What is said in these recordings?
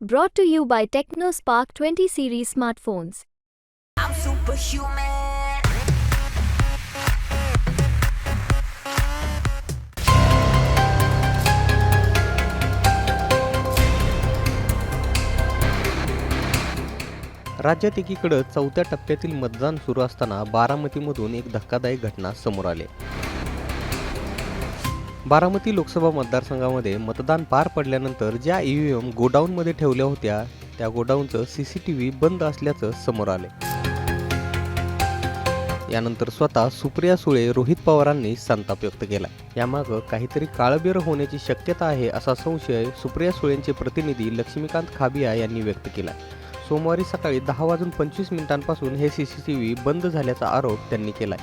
Brought to you by TechnoSpark 20 series smartphones. I'm superhuman. राज्यात एकीकडं चौथ्या टप्प्यातील मतदान सुरू असताना बारामतीमधून एक धक्कादायक घटना समोर आली बारामती लोकसभा मतदारसंघामध्ये मतदान पार पडल्यानंतर ज्या ई व्ही एम गोडाऊनमध्ये ठेवल्या होत्या त्या गोडाऊनचं सी सी टी व्ही बंद असल्याचं समोर आले यानंतर स्वतः सुप्रिया सुळे रोहित पवारांनी संताप व्यक्त केला यामागं काहीतरी काळबेर होण्याची शक्यता आहे असा संशय सुप्रिया सुळेंचे प्रतिनिधी लक्ष्मीकांत खाबिया यांनी व्यक्त केला सोमवारी सकाळी दहा वाजून पंचवीस मिनिटांपासून हे सी सी टी व्ही बंद झाल्याचा आरोप त्यांनी केलाय.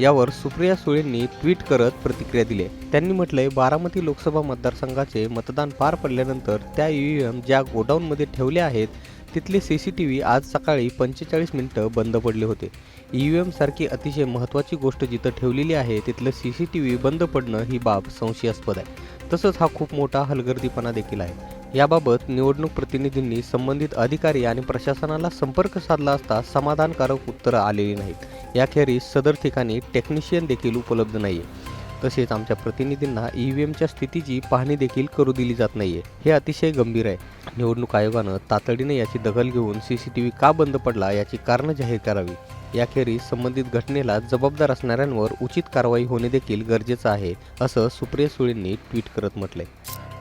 यावर सुप्रिया सुळेंनी ट्विट करत प्रतिक्रिया दिली. त्यांनी म्हटलंय बारामती लोकसभा मतदारसंघाचे मतदान पार पडल्यानंतर त्या ई व्ही एम ज्या गोडाऊनमध्ये ठेवल्या आहेत तिथले सी सी टी व्ही आज सकाळी पंचेचाळीस मिनिटं बंद पडले होते. ई व्ही एमसारखी अतिशय महत्त्वाची गोष्ट जिथं ठेवलेली आहे तिथलं सी सी टी व्ही बंद पडणं ही बाब संशयास्पद आहे. तसंच हा खूप मोठा हलगर्दीपणा देखील आहे. याबाबत निवडणूक प्रतिनिधींनी संबंधित अधिकारी आणि प्रशासनाला संपर्क साधला असता समाधानकारक उत्तरं आलेली नाहीत. याखेरीज सदर ठिकाणी टेक्निशियन देखील उपलब्ध नाही तसेच आमच्या प्रतिनिधींना ई व्ही एमच्या स्थितीची पाहणी देखील करू दिली जात नाहीये. हे अतिशय गंभीर आहे. निवडणूक आयोगानं तातडीने याची दखल घेऊन सी सी टी व्ही का बंद पडला याची कारणं जाहीर करावी. याखेरीज संबंधित घटनेला जबाबदार असणाऱ्यांवर उचित कारवाई होणे देखील गरजेचं आहे असं सुप्रिया सुळेंनी ट्विट करत म्हटलंय.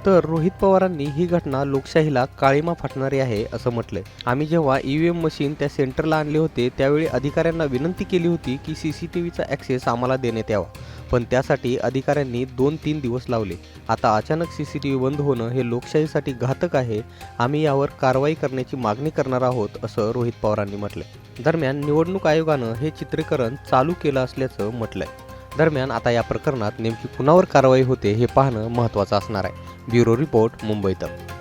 तर रोहित पवारांनी ही घटना लोकशाहीला काळीमा फाटणारी आहे असं म्हटलंय. आम्ही जेव्हा ई एम मशीन त्या सेंटरला आणले होते त्यावेळी अधिकाऱ्यांना विनंती केली होती की सी सी टी व्हीचा ॲक्सेस आम्हाला देण्यात यावा. पण त्यासाठी अधिकाऱ्यांनी दोन तीन दिवस लावले. आता अचानक सी सी टी व्ही बंद होणं हे लोकशाहीसाठी घातक आहे. आम्ही यावर कारवाई करण्याची मागणी करणार आहोत असं रोहित पवारांनी म्हटलंय. दरम्यान निवडणूक आयोगानं हे चित्रीकरण चालू केलं असल्याचं म्हटलंय. दरम्यान आता या प्रकरणात नेमकी कुणावर कारवाई होते हे पाहणं महत्त्वाचं असणार आहे. ब्युरो रिपोर्ट मुंबई तक